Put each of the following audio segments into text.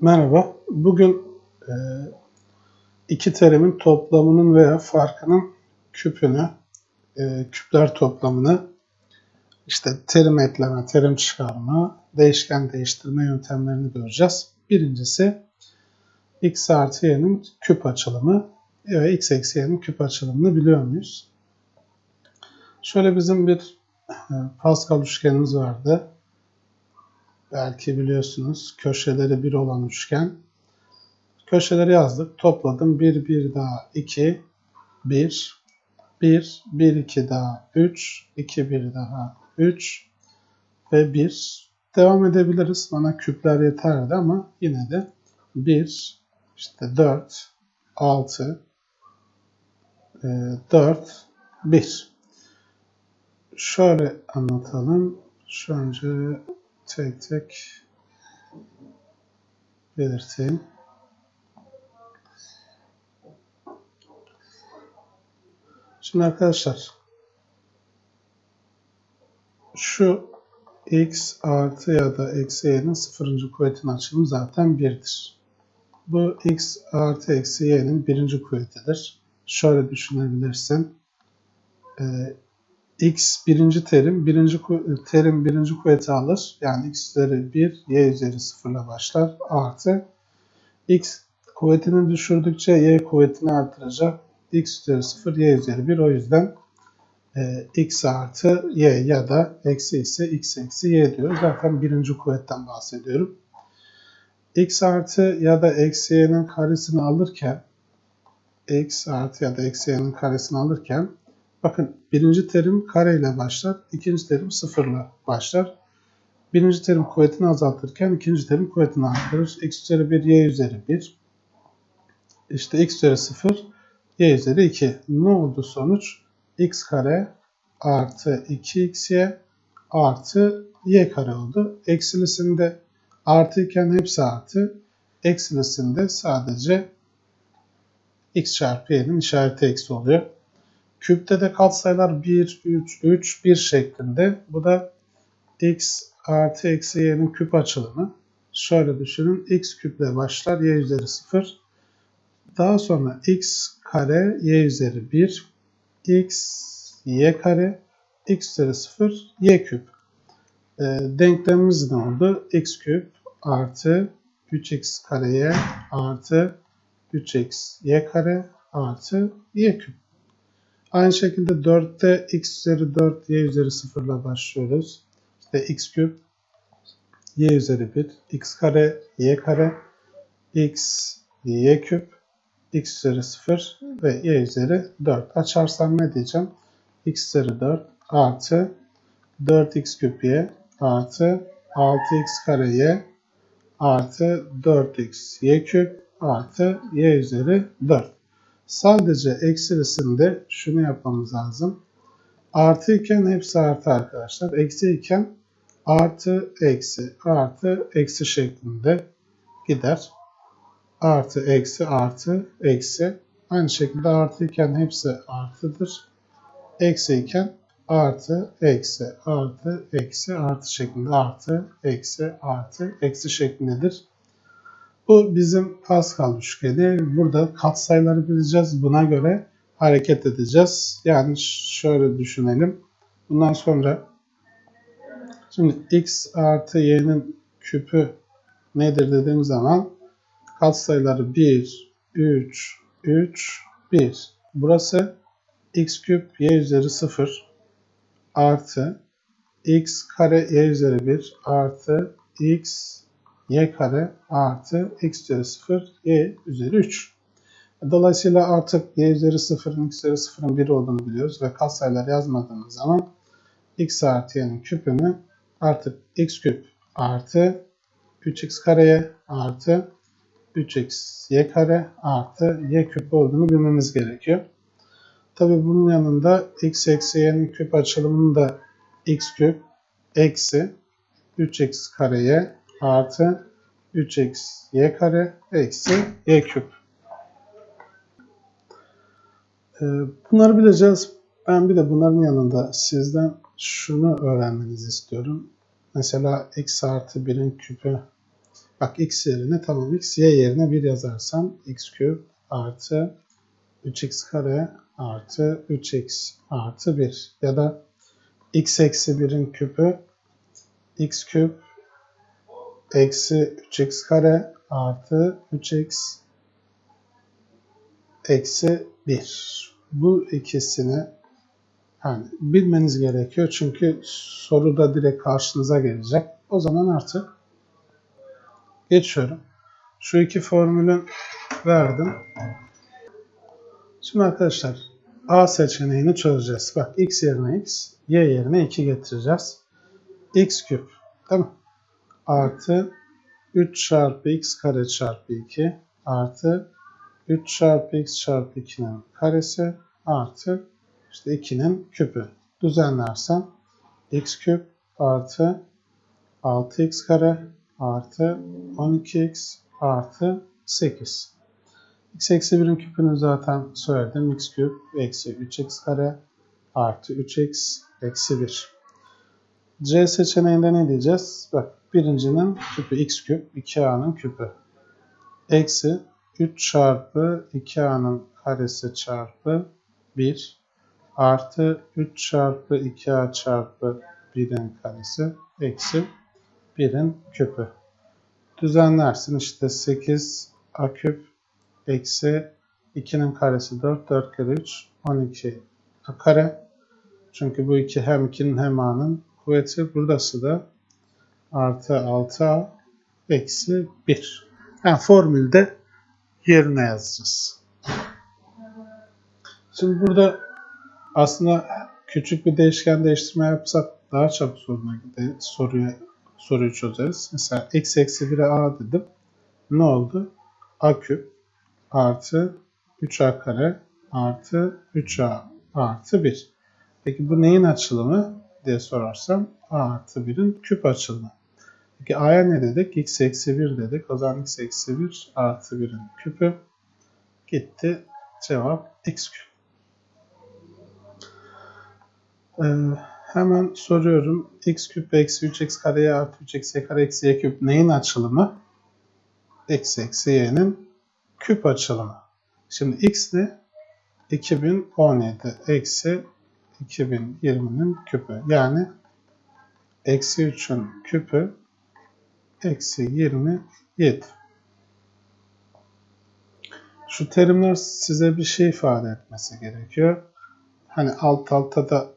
Merhaba. Bugün e, iki terimin toplamının veya farkının küpünü, e, küpler toplamını, işte terim ekleme, terim çıkarma, değişken değiştirme yöntemlerini göreceğiz. Birincisi x artı y'nin küp açılımı ve x eksi y'nin küp açılımını biliyor muyuz? Şöyle bizim bir e, Pascal üçgenimiz vardı. Belki biliyorsunuz köşeleri bir olan üçgen. Köşeleri yazdık. Topladım. 1, 1 daha 2, 1, 1, 1, 2 daha 3, 2, 1 daha 3 ve 1. Devam edebiliriz. Bana küpler yeterdi ama yine de 1, işte 4, 6, 4, 1. Şöyle anlatalım. Şu önce tek tek belirteyim. Şimdi arkadaşlar şu x artı ya da eksi y'nin sıfırıncı kuvvetin açılımı zaten 1'dir. Bu x artı eksi y'nin birinci kuvvetidir. Şöyle düşünebilirsin. Ee, x birinci terim, birinci terim birinci kuvveti alır. Yani x üzeri 1, y üzeri 0 ile başlar. Artı x kuvvetini düşürdükçe y kuvvetini artıracak. x üzeri 0, y üzeri 1. O yüzden e, x artı y ya da eksi ise x eksi y diyoruz. Zaten birinci kuvvetten bahsediyorum. x artı ya da eksi y'nin karesini alırken x artı ya da eksi y'nin karesini alırken Bakın birinci terim kare ile başlar, ikinci terim sıfırla başlar. Birinci terim kuvvetini azaltırken ikinci terim kuvvetini artırır. x üzeri 1, y üzeri 1. İşte x üzeri 0, y üzeri 2. Ne oldu sonuç? x kare artı 2xy artı y kare oldu. Eksilisinde artı iken hepsi artı. Eksilisinde sadece x çarpı y'nin işareti eksi oluyor. Küpte de katsayılar 1, 3, 3, 1 şeklinde. Bu da x artı eksi y'nin küp açılımı. Şöyle düşünün. x küple başlar. y üzeri 0. Daha sonra x kare y üzeri 1. x y kare x üzeri 0 y küp. E, denklemimiz ne oldu? x küp artı 3x kareye artı 3x y kare artı y küp. Aynı şekilde 4'te x üzeri 4, y üzeri 0 ile başlıyoruz. İşte x küp, y üzeri 1, x kare, y kare, x, y küp, x üzeri 0 ve y üzeri 4. Açarsam ne diyeceğim? x üzeri 4 artı 4x küp y artı 6x kare y artı 4x y küp artı y üzeri 4. Sadece eksilisinde şunu yapmamız lazım. Artı iken hepsi artı arkadaşlar. Eksi iken artı eksi artı eksi şeklinde gider. Artı eksi artı eksi. Aynı şekilde artı iken hepsi artıdır. Eksi iken artı eksi artı eksi artı şeklinde artı eksi artı eksi şeklindedir. Bu bizim Pascal üçgeni. Burada katsayıları bileceğiz. Buna göre hareket edeceğiz. Yani şöyle düşünelim. Bundan sonra şimdi x artı y'nin küpü nedir dediğim zaman katsayıları 1, 3, 3, 1. Burası x küp y üzeri 0 artı x kare y üzeri 1 artı x y kare artı x üzeri 0 y üzeri 3. Dolayısıyla artık y üzeri 0'ın x üzeri 0'ın 1 olduğunu biliyoruz ve katsayılar yazmadığımız zaman x artı y'nin küpünü artık x küp artı 3x kareye artı 3x y kare artı y küp olduğunu bilmemiz gerekiyor. Tabi bunun yanında x eksi y'nin küp açılımını da x küp eksi 3x kareye artı 3x y kare eksi y küp. Ee, bunları bileceğiz. Ben bir de bunların yanında sizden şunu öğrenmenizi istiyorum. Mesela x artı 1'in küpü Bak x yerine tamam x y yerine 1 yazarsam x küp artı 3x kare artı 3x artı 1 ya da x eksi 1'in küpü x küp eksi 3x kare artı 3x eksi 1. Bu ikisini yani bilmeniz gerekiyor çünkü soruda direkt karşınıza gelecek. O zaman artık geçiyorum. Şu iki formülü verdim. Şimdi arkadaşlar A seçeneğini çözeceğiz. Bak x yerine x, y yerine 2 getireceğiz. x küp değil mi? Artı 3 çarpı x kare çarpı 2 artı 3 çarpı x çarpı 2'nin karesi artı işte 2'nin küpü. Düzenlersem x küp artı 6x kare artı 12x artı 8. x eksi 1'in küpünü zaten söyledim. x küp eksi 3x kare artı 3x eksi 1. C seçeneğinde ne diyeceğiz? Bak birincinin küpü x küp 2a'nın küpü. Eksi 3 çarpı 2a'nın karesi çarpı 1 artı 3 çarpı 2a çarpı 1'in karesi eksi 1'in küpü. Düzenlersin işte 8 a küp eksi 2'nin karesi 4, 4 kere 3, 12 a kare. Çünkü bu iki hem 2'nin hem a'nın kuvveti. Buradası da artı 6a eksi 1. Yani formülde yerine yazacağız. Şimdi burada aslında küçük bir değişken değiştirme yapsak daha çabuk soruna gider, soruyu, soruyu çözeriz. Mesela x eksi 1'e a dedim. Ne oldu? a küp artı 3a kare artı 3a artı 1. Peki bu neyin açılımı diye sorarsam a artı 1'in küp açılımı. Peki a'ya ne dedik? x eksi 1 dedik. O zaman x eksi 1 artı 1'in küpü gitti. Cevap x küp. Ee, hemen soruyorum. x küp eksi 3x kareye artı 3x kare eksi y küp neyin açılımı? x eksi y'nin küp açılımı. Şimdi x ne? 2017 eksi 2020'nin küpü. Yani eksi 3'ün küpü eksi 27. Şu terimler size bir şey ifade etmesi gerekiyor. Hani alt alta da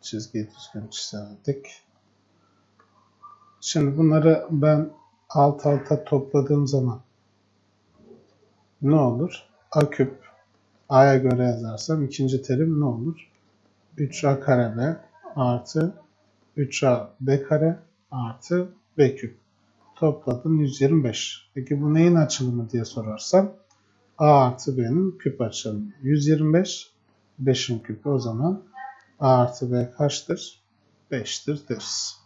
çizgiyi düzgün çizemedik. Şimdi bunları ben alt alta topladığım zaman ne olur? A küp A'ya göre yazarsam ikinci terim ne olur? 3A kare B artı 3A B kare artı B küp. Topladım 125. Peki bu neyin açılımı diye sorarsam A artı B'nin küp açılımı. 125 5'in küpü o zaman A artı B kaçtır? 5'tir deriz.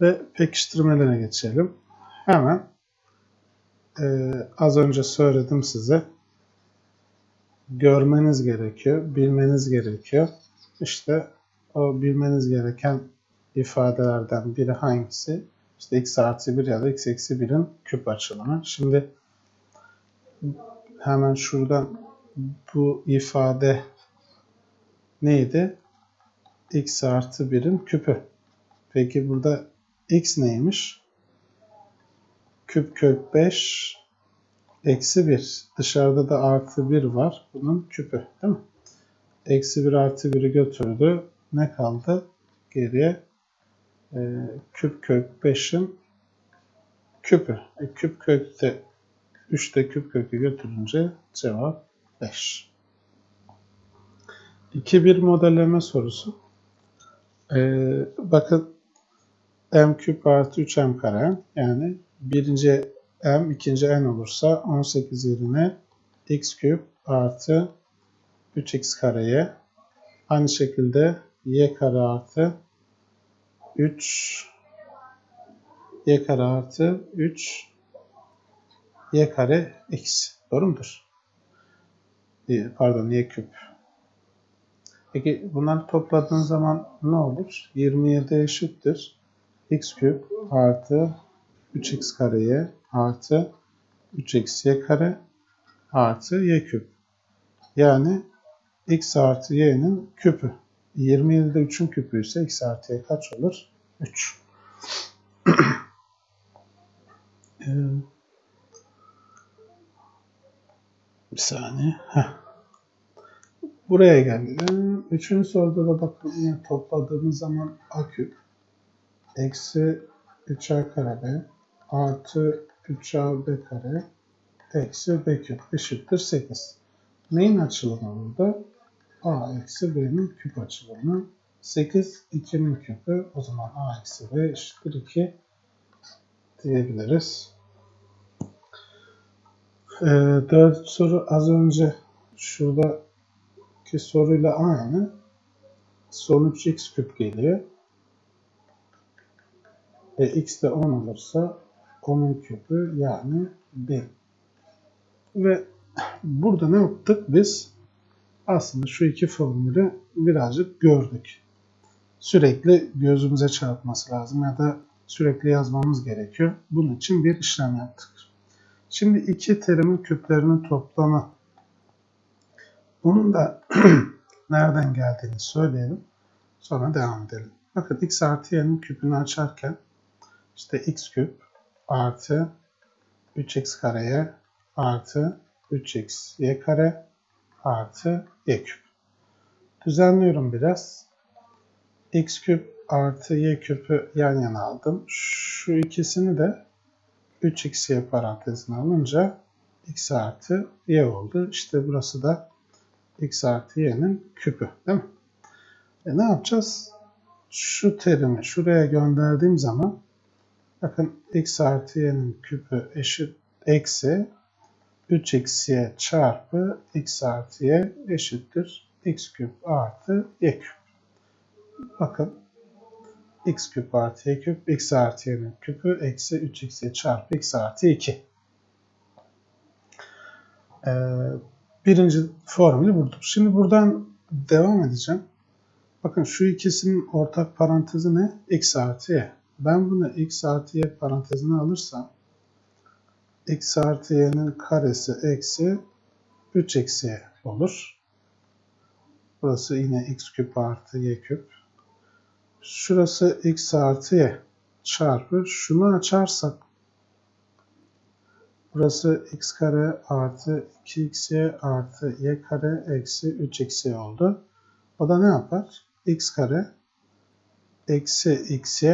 Ve pekiştirmelere geçelim. Hemen e, az önce söyledim size. Görmeniz gerekiyor, bilmeniz gerekiyor. İşte o bilmeniz gereken ifadelerden biri hangisi? İşte x artı 1 ya da x eksi 1'in küp açılımı. Şimdi hemen şuradan bu ifade neydi? x artı 1'in küpü. Peki burada x neymiş? Küp kök 5 eksi 1. Dışarıda da artı 1 var. Bunun küpü değil mi? Eksi 1 artı 1'i götürdü. Ne kaldı? Geriye e, küp kök 5'in küpü. E, küp kökte 3'te küp kökü götürünce cevap 5. 2-1 modelleme sorusu. Ee, bakın m küp artı 3m kare yani birinci m ikinci n olursa 18 yerine x küp artı 3x kareye aynı şekilde y kare artı 3 y kare artı 3 y kare x. Doğru mudur? Pardon y küp. Peki bunları topladığın zaman ne olur? 27 eşittir. x küp artı 3x kareye artı 3x y kare artı y küp. Yani x artı y'nin küpü. 27'de 3'ün küpü ise x artı y kaç olur? 3. ee, bir saniye. Heh. Buraya geldim. Üçüncü soruda da bakın topladığımız zaman a küp eksi 3a kare b artı 3ab kare eksi b küp eşittir 8. Neyin açılımı burada? a eksi b'nin küp açılımı. 8 2'nin küpü. O zaman a eksi b eşittir 2 diyebiliriz. Ee, dört soru az önce şuradaki soruyla aynı. Sonuç x küp geliyor. E, x de 10 olursa 10'un küpü yani 1000. Ve burada ne yaptık biz? Aslında şu iki formülü birazcık gördük. Sürekli gözümüze çarpması lazım ya da sürekli yazmamız gerekiyor. Bunun için bir işlem yaptık. Şimdi iki terimin küplerinin toplamı. Bunun da nereden geldiğini söyleyelim. Sonra devam edelim. Bakın x artı y'nin küpünü açarken işte x küp artı 3x kareye artı 3x y kare artı y küp. Düzenliyorum biraz. x küp artı y küpü yan yana aldım. Şu ikisini de 3xy parantezine alınca x artı y oldu. İşte burası da x artı y'nin küpü değil mi? E ne yapacağız? Şu terimi şuraya gönderdiğim zaman bakın x artı y'nin küpü eşit eksi 3xy çarpı x artı y eşittir x küp artı y küp. Bakın x küp artı y küp x artı y'nin küpü eksi 3xy çarpı x artı 2. Ee, birinci formülü bulduk. Şimdi buradan devam edeceğim. Bakın şu ikisinin ortak parantezi ne? x artı y. Ben bunu x artı y parantezine alırsam x artı y'nin karesi eksi 3 eksi olur. Burası yine x küp artı y küp. Şurası x artı y çarpı şunu açarsak burası x kare artı 2xy artı y kare eksi 3xy oldu. O da ne yapar? x kare eksi xy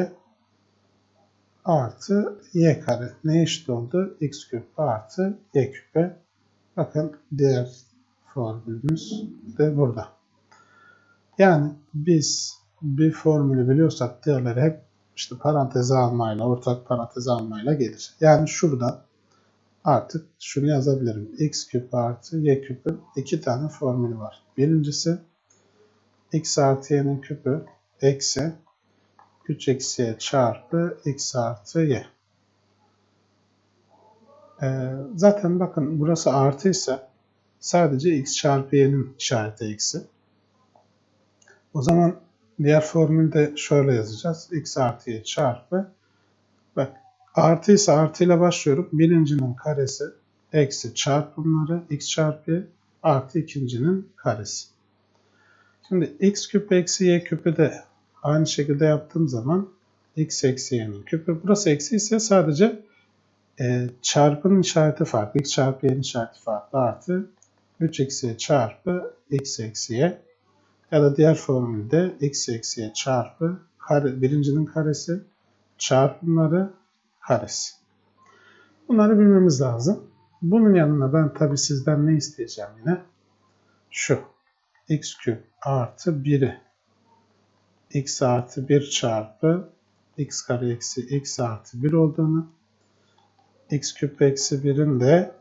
artı y kare ne eşit oldu? x küp artı y küpe. Bakın diğer formülümüz de burada. Yani biz bir formülü biliyorsak diğerleri hep işte paranteze almayla, ortak paranteze almayla gelir. Yani şurada artık şunu yazabilirim. x küp artı y küpün iki tane formülü var. Birincisi x artı y'nin küpü eksi 3 eksi y çarpı x artı y. Ee, zaten bakın burası artı ise sadece x çarpı y'nin işareti eksi. O zaman diğer formülü de şöyle yazacağız. x artı y çarpı bak artı ise artıyla başlıyorum. Birincinin karesi eksi çarpımları x çarpı y artı ikincinin karesi. Şimdi x küp eksi y küpü de Aynı şekilde yaptığım zaman x eksi y'nin küpü. Burası eksi ise sadece e, çarpının işareti farklı. x çarpı y'nin işareti farklı. Artı 3 eksi çarpı x eksi y. Ya da diğer formülde x eksi y çarpı kare, birincinin karesi çarpımları karesi. Bunları bilmemiz lazım. Bunun yanına ben tabi sizden ne isteyeceğim yine? Şu. x küp artı 1'i x artı 1 çarpı x kare eksi x artı 1 olduğunu x küp eksi 1'in de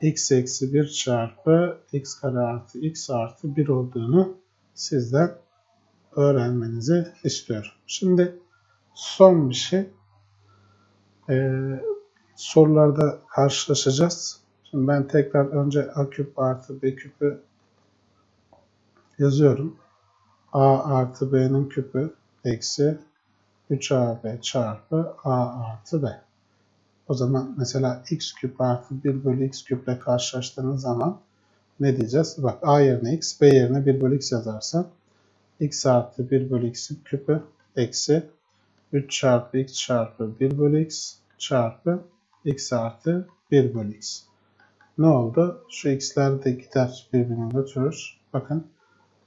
x eksi 1 çarpı x kare artı x artı 1 olduğunu sizden öğrenmenizi istiyorum. Şimdi son bir şey. Ee, sorularda karşılaşacağız. Şimdi ben tekrar önce a küp artı b küpü yazıyorum a artı b'nin küpü eksi 3ab çarpı a artı b. O zaman mesela x küp artı 1 bölü x küple karşılaştığınız zaman ne diyeceğiz? Bak a yerine x, b yerine 1 bölü x yazarsan x artı 1 bölü x'in küpü eksi 3 çarpı x çarpı 1 bölü x çarpı x artı 1 bölü x. Ne oldu? Şu x'ler de gider birbirini götürür. Bakın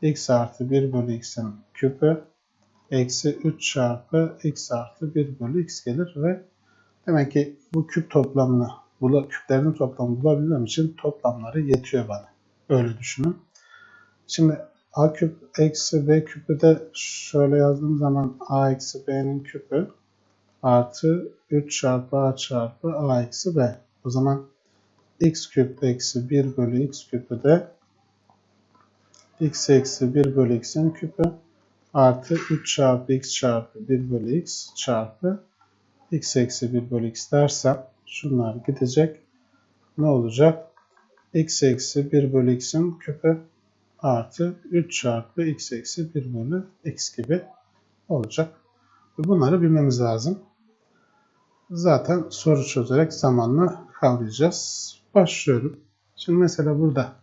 x artı 1 bölü x'in küpü eksi 3 çarpı x artı 1 bölü x gelir ve demek ki bu küp toplamını, bu küplerin toplamını bulabilmem için toplamları yetiyor bana. Öyle düşünün. Şimdi a küp eksi b küpü de şöyle yazdığım zaman a eksi b'nin küpü artı 3 çarpı a çarpı a eksi b. O zaman x küp eksi 1 bölü x küpü de x eksi 1 bölü x'in küpü artı 3 çarpı x çarpı 1 bölü x çarpı x eksi 1 bölü x dersem şunlar gidecek. Ne olacak? x eksi 1 bölü x'in küpü artı 3 çarpı x eksi 1 bölü x gibi olacak. Bunları bilmemiz lazım. Zaten soru çözerek zamanla kavrayacağız. Başlıyorum. Şimdi mesela burada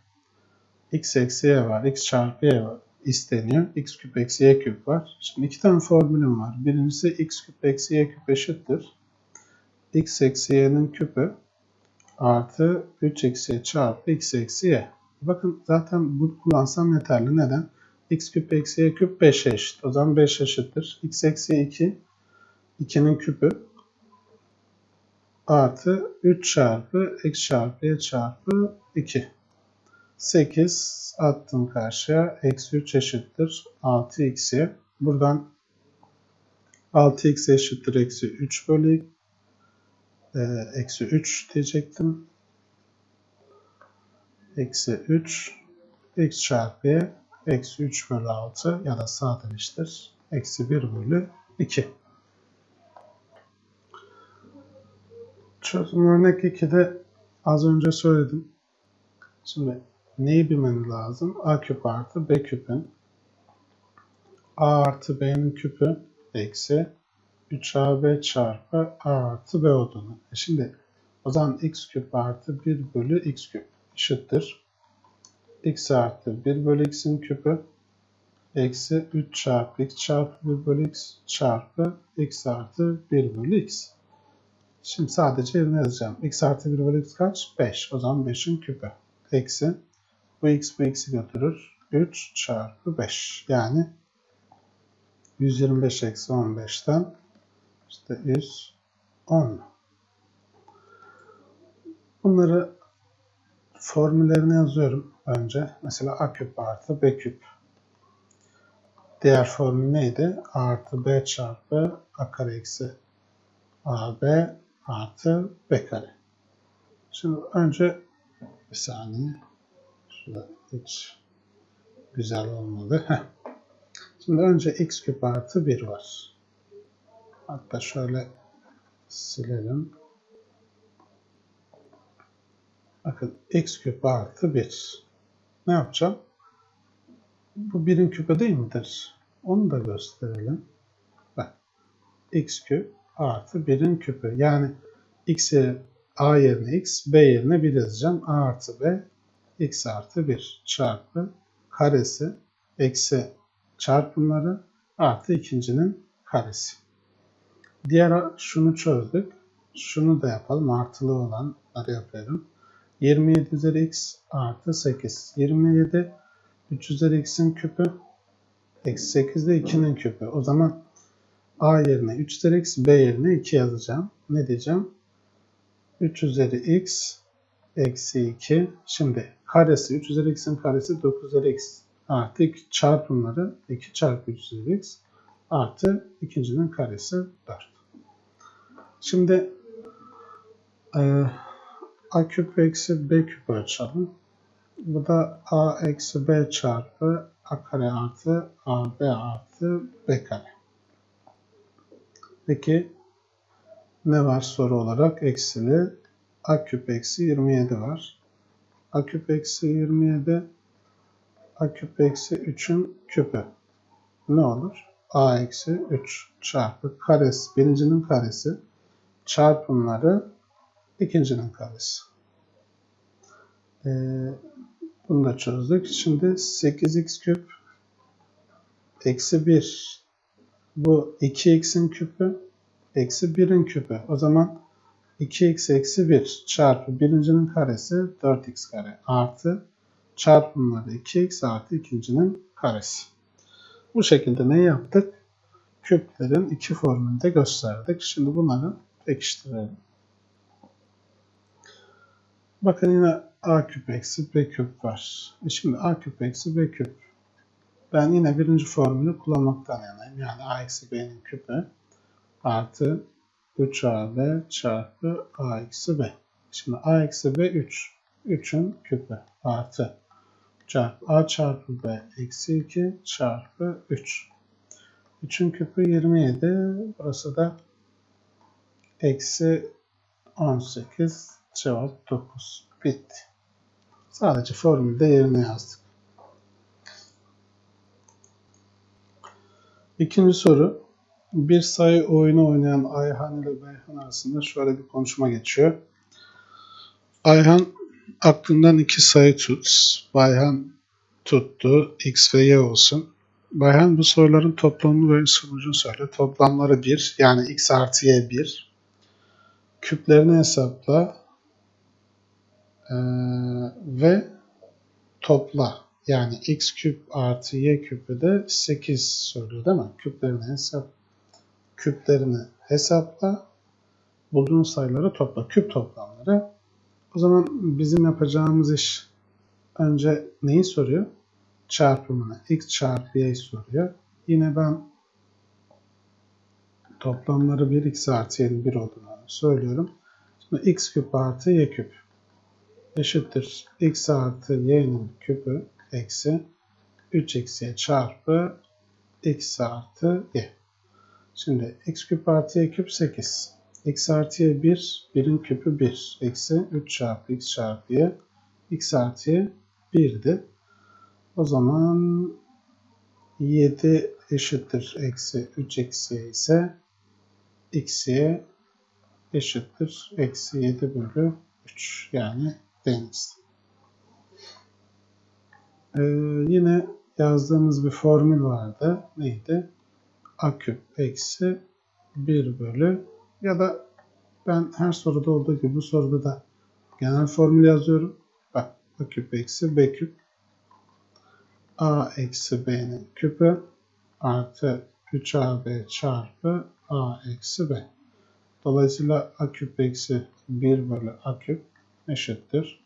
x eksi y var, x çarpı y var isteniyor. x küp eksi y küp var. Şimdi iki tane formülüm var. Birincisi x küp eksi y küp eşittir. x eksi y'nin küpü artı 3 eksi y çarpı x eksi y. Bakın zaten bu kullansam yeterli. Neden? x küp eksi y küp 5'e eşit. O zaman 5 eşittir. x eksi 2 2'nin küpü artı 3 çarpı x çarpı y çarpı 2. 8 attım karşıya. Eksi 3 eşittir. 6x'ye. Buradan 6x eşittir. Eksi 3 bölü e, eksi 3 diyecektim. Eksi 3 x çarpı eksi 3 bölü 6 ya da sadeleştir. Eksi 1 bölü 2. Çözüm örnek 2'de az önce söyledim. Şimdi neyi bilmemiz lazım? A küp artı B küpün A artı B'nin küpü eksi 3AB çarpı A artı B olduğunu. E şimdi o zaman x küp artı 1 bölü x küp eşittir. x artı 1 bölü x'in küpü eksi 3 çarpı x çarpı 1 bölü x çarpı x artı 1 bölü x. Şimdi sadece yerine yazacağım. x artı 1 bölü x kaç? 5. O zaman 5'in küpü. Eksi. Bu x bu x'i götürür. 3 çarpı 5. Yani 125 eksi 15'ten işte 110. Bunları formüllerine yazıyorum önce. Mesela a küp artı b küp. Diğer formül neydi? a artı b çarpı a kare eksi ab artı b kare. Şimdi önce bir saniye. Şurada hiç güzel olmadı. Heh. Şimdi önce x küp artı 1 var. Hatta şöyle silelim. Bakın x küp artı 1. Ne yapacağım? Bu 1'in küpü değil midir? Onu da gösterelim. Bak. x küp artı 1'in küpü. Yani x'e a yerine x, b yerine 1 yazacağım. a artı b x artı 1 çarpı karesi eksi çarpımları artı ikincinin karesi. Diğer şunu çözdük. Şunu da yapalım. Artılı olanları yapıyorum. 27 üzeri x artı 8. 27 3 üzeri x'in küpü eksi 8 de 2'nin küpü. O zaman a yerine 3 üzeri x, b yerine 2 yazacağım. Ne diyeceğim? 3 üzeri x eksi 2. Şimdi karesi 3 üzeri x'in karesi 9 üzeri x artı 2 çarpımları 2 çarpı 3 üzeri x artı ikincinin karesi 4. Şimdi e, a küp eksi b küp açalım. Bu da a eksi b çarpı a kare artı ab artı b kare. Peki ne var soru olarak? Eksili a küp eksi 27 var. A küp eksi 27 a küp eksi 3'ün küpü. Ne olur? a eksi 3 çarpı karesi birincinin karesi çarpımları ikincinin karesi. Ee, bunu da çözdük. Şimdi 8x küp eksi 1 bu 2x'in küpü eksi 1'in küpü. O zaman 2x eksi 1 çarpı birincinin karesi 4x kare artı çarpımları 2x artı ikincinin karesi. Bu şekilde ne yaptık? Küplerin iki formülünü de gösterdik. Şimdi bunları pekiştirelim. Bakın yine a küp eksi b küp var. E şimdi a küp eksi b küp. Ben yine birinci formülü kullanmaktan yanayım. Yani a eksi b'nin küpü artı 3ab çarpı a eksi b. Şimdi a eksi b 3. 3'ün küpü artı çarpı a çarpı b eksi 2 çarpı 3. 3'ün küpü 27. Burası da eksi 18 cevap 9. Bitti. Sadece formülde yerine yazdık. İkinci soru. Bir sayı oyunu oynayan Ayhan ile Beyhan arasında şöyle bir konuşma geçiyor. Ayhan aklından iki sayı tut. Bayhan tuttu. X ve Y olsun. Bayhan bu soruların toplamını ve sonucunu söyle. Toplamları 1 yani X artı Y 1. Küplerini hesapla. Ee, ve topla. Yani X küp artı Y küpü de 8 söylüyor değil mi? Küplerini hesap küplerini hesapla. Bulduğun sayıları topla. Küp toplamları. O zaman bizim yapacağımız iş önce neyi soruyor? Çarpımını. X çarpı Y soruyor. Yine ben toplamları 1 x artı y'nin 1 olduğunu söylüyorum. Şimdi x küp artı y küp eşittir. x artı y'nin küpü eksi 3xy çarpı x artı y. Şimdi x küp artı y küp 8. x artı y 1, 1'in küpü 1. Eksi 3 çarpı x çarpı y. x artı y 1'di. O zaman 7 eşittir eksi 3 eksi y ise x'ye eşittir eksi 7 bölü 3 yani deniz. Ee, yine yazdığımız bir formül vardı. Neydi? A küp eksi 1 bölü ya da ben her soruda olduğu gibi bu soruda da genel formül yazıyorum. Bak A küp eksi B küp A eksi B'nin küpü artı 3AB çarpı A eksi B. Dolayısıyla A küp eksi 1 bölü A küp eşittir.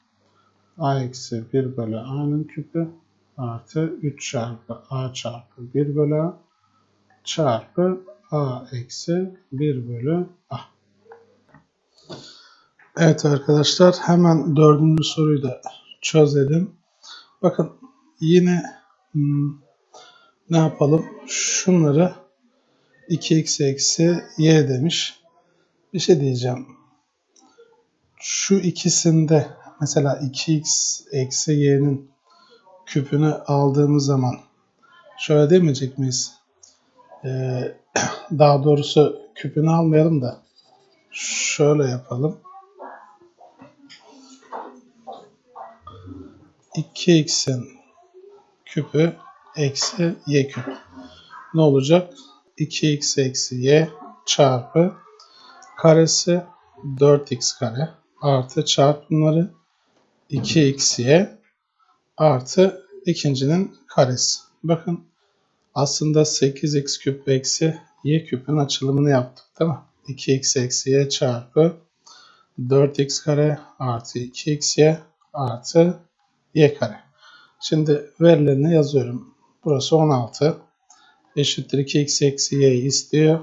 A eksi 1 bölü A'nın küpü artı 3 çarpı A çarpı 1 bölü A çarpı A eksi 1 bölü A. Evet arkadaşlar hemen dördüncü soruyu da çözelim. Bakın yine hmm, ne yapalım? Şunları 2x eksi y demiş. Bir şey diyeceğim. Şu ikisinde mesela 2x eksi y'nin küpünü aldığımız zaman şöyle demeyecek miyiz? Ee, daha doğrusu küpünü almayalım da şöyle yapalım. 2x'in küpü eksi y küp. Ne olacak? 2x eksi y çarpı karesi 4x kare artı çarpımları 2xy artı ikincinin karesi. Bakın aslında 8x küp eksi y küpün açılımını yaptık değil mi? 2x eksi y çarpı 4x kare artı 2xy artı y kare. Şimdi verilerini yazıyorum. Burası 16 eşittir 2x eksi y istiyor.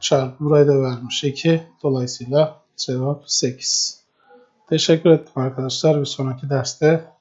Çarpı burayı da vermiş 2. Dolayısıyla cevap 8. Teşekkür ettim arkadaşlar. Bir sonraki derste